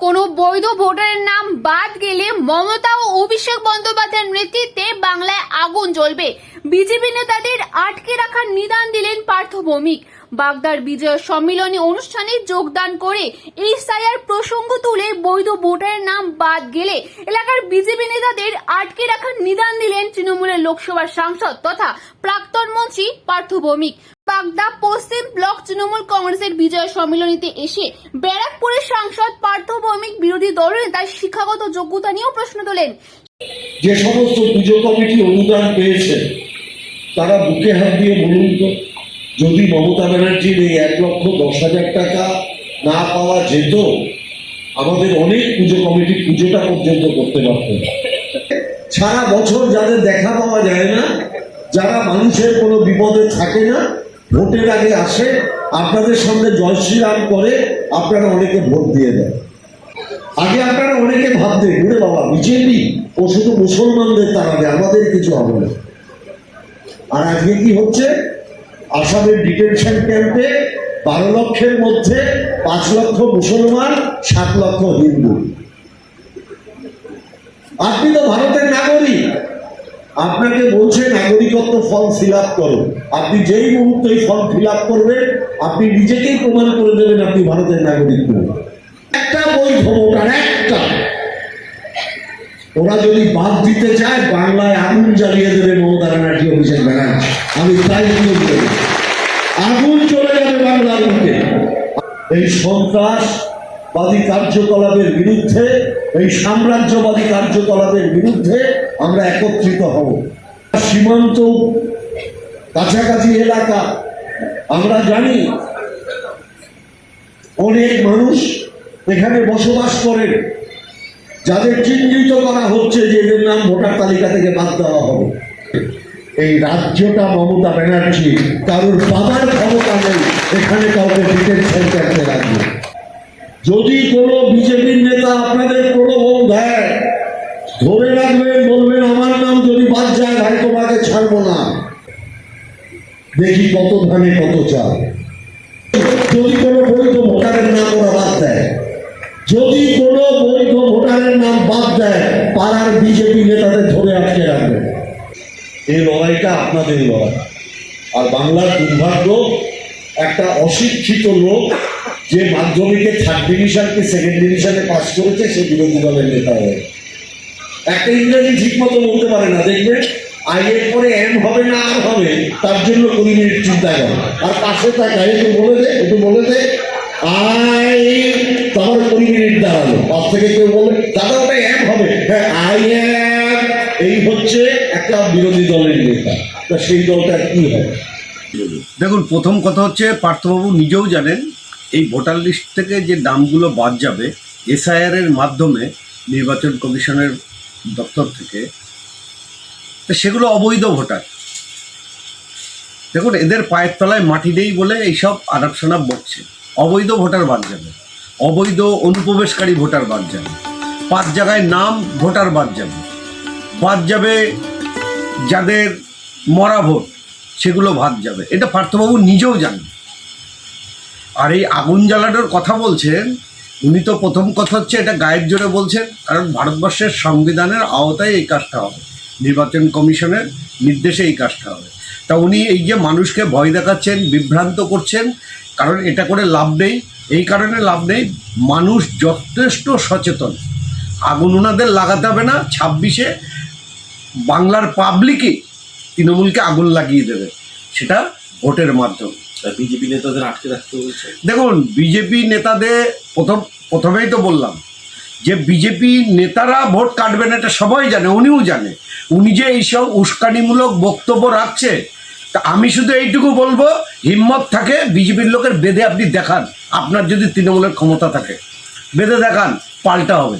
কোনো বৈধ ভোটারের নাম বাদ গেলে মমতা ও অভিষেক বন্দ্যোপাধ্যায়ের নেতৃত্বে বাংলায় আগুন জ্বলবে। বিজেপি নেতাদের আটকে রাখার নিদান দিলেন পার্থ ভৌমিক। বাগদার বিজয় সম্মিলনী অনুষ্ঠানে যোগদান করে সায়ার প্রসঙ্গ তুলে বৈধ ভোটারের নাম বাদ গেলে এলাকার বিজেপি নেতাদের আটকে রাখার নিদান দিলেন তৃণমূলের লোকসভার সাংসদ তথা প্রাক্তন মন্ত্রী পার্থ ভৌমিক। বাগদা পশ্চিম ব্লক তৃণমূল কংগ্রেসের বিজয় সম্মিলনীতে এসে ব্যারাকপুরের সাংসদ পার্থ ভৌমিক বিরোধী দলনেতার শিক্ষাগত যোগ্যতা নিয়েও প্রশ্ন তোলেন। যে সমস্ত পুজো কমিটি অনুদান পেয়েছে, তারা বুকে হাত দিয়ে বলুন তো। যদি মমতা ব্যানার্জির এই এক লক্ষ দশ হাজার টাকা না পাওয়া যেত, আমাদের অনেক পুজো কমিটি পুজোটা পর্যন্ত করতে পারত। সারা বছর যাদের দেখা পাওয়া যায় না, যারা মানুষের কোনো বিপদে থাকে না, ভোটের আগে আসে, আপনাদের সামনে জয় শ্রীরাম করে আপনারা অনেকে ভোট দিয়ে দেন। আগে আপনারা অনেকে ভাবতেন, ওরে বাবা, বিজেপি, ও শুধু মুসলমানদের তাড়াবে আমাদের কিছু হবে না। আর আজকে কি হচ্ছে? আসামের ডিটেনশন ক্যাম্পে বারো লক্ষের মধ্যে পাঁচ লক্ষ মুসলমান, সাত লক্ষ হিন্দু। আপনি তো ভারতের নাগরিক। আপনাকে বলছে নাগরিকত্ব ফর্ম ফিল আপ করো। আপনি যেই মুহূর্তে এই ফর্ম ফিল আপ করবেন, আপনি নিজেকেই প্রমাণ করে দেবেন আপনি ভারতের নাগরিক। একটা বৈধ ভোটার একটা। ওরা যদি বাদ দিতে চায়, বাংলায় আগুন জ্বালিয়ে দেবে মমতা ব্যানার্জি অভিষেক ব্যানার্জি। আমি তাই বলে দেব। আগুন চলে যাবে বাংলার বুকে সন্ত্রাসবাদী কার্যকলাপের বিরুদ্ধে, এই সাম্রাজ্যবাদী কার্যকলাপের বিরুদ্ধে আমরা একত্রিত হব। সীমান্ত কাছাকাছি এলাকা, আমরা জানি অনেক মানুষ এখানে বসবাস করেন। যাদের চিহ্নিত করা হচ্ছে যে এদের নাম ভোটার তালিকা থেকে বাদ দেওয়া হবে। এই রাজ্যটা মমতা ব্যানার্জি কারোর বাবার এখানে কাউকে ডিটেনশন ক্যাম্পে রাখবে। যদি কোনো বিজেপির নেতা আপনাদের প্রলোভন দেয়, ধরে রাখবেন, বলবেন, আমার নাম যদি বাদ যায় ভাই তোমাকে ছাড়বো না। দেখি কত ধানে কত চাল। যদি কোনো বৈধ ভোটারের নাম ওরা বাদ দেয়, যদি কোনো বৈধ ভোটারের নাম বাদ দেয়, পাড়ার বিজেপি নেতাদের ধরে আটকে রাখবে। এই লড়াইটা আপনাদের লড়াই। আর বাংলার দুর্ভাগ্য একটা অশিক্ষিত লোক যে মাধ্যমিকে থার্ড ডিভিশনকে সেকেন্ড ডিভিশনে পাস করেছে, সে বিরোধী দলের নেতা হয়ে। একটা ইংরেজি ঠিক মতো বলতে পারে না, দেখবে? আইয়ের পরে এম হবে না আর হবে, তার জন্য কুড়ি মিনিট চিন্তা করে। আর পাশে তাকায় একটু বলে দে, একটু বলে দে, আই তারপরে কুড়ি মিনিট দাঁড়াল। পাশ থেকে কেউ বলে, দাদা, ওটা এম হবে। হ্যাঁ আই এই হচ্ছে একটা বিরোধী দলের নেতা। তা সেই দলটা কি হবে? দেখুন, প্রথম কথা হচ্ছে পার্থবাবু নিজেও জানেন, এই ভোটার লিস্ট থেকে যে নামগুলো বাদ যাবে, এসআইআর এর মাধ্যমে নির্বাচন কমিশনের দপ্তর থেকে সেগুলো অবৈধ ভোটার। দেখুন, এদের পায়ের তলায় মাটি নেই বলে এইসব আনাপ বকছে। অবৈধ ভোটার বাদ যাবে, অবৈধ অনুপ্রবেশকারী ভোটার বাদ যাবে, পাঁচ জায়গায় নাম ভোটার বাদ যাবে বাদ যাবে যাদের মরা ভোট। সেগুলো ভাত যাবে। এটা পার্থবাবু নিজেও জানেন। আর এই আগুন জ্বালানোর কথা বলছেন, উনি তো প্রথম কথা হচ্ছে এটা গায়ের জোরে বলছেন, কারণ ভারতবর্ষের সংবিধানের আওতায় এই কাজটা হবে। নির্বাচন কমিশনের নির্দেশে এই কাজটা হবে। তা উনি এই যে মানুষকে ভয় দেখাচ্ছেন, বিভ্রান্ত করছেন, কারণ এটা করে লাভ নেই। এই কারণে লাভ নেই। মানুষ যথেষ্ট সচেতন। আগুন ওনাদের লাগাতে হবে না। ছাব্বিশে বাংলার পাবলিকই তৃণমূলকে আগুন লাগিয়ে দেবে। সেটা ভোটের মাধ্যমে। বিজেপি নেতাদের আটকে রাখতে বলছে? দেখুন বিজেপি নেতাদের প্রথম প্রথমেই তো বললাম যে বিজেপি নেতারা ভোট কাটবেন এটা সবাই জানে উনিও জানে। উনি যে এইসব উস্কানিমূলক বক্তব্য রাখছে তা আমি শুধু এইটুকু বলব হিম্মত থাকে বিজেপির লোকের বেঁধে আপনি দেখান। আপনার যদি তৃণমূলের ক্ষমতা থাকে বেঁধে দেখান পাল্টা হবে।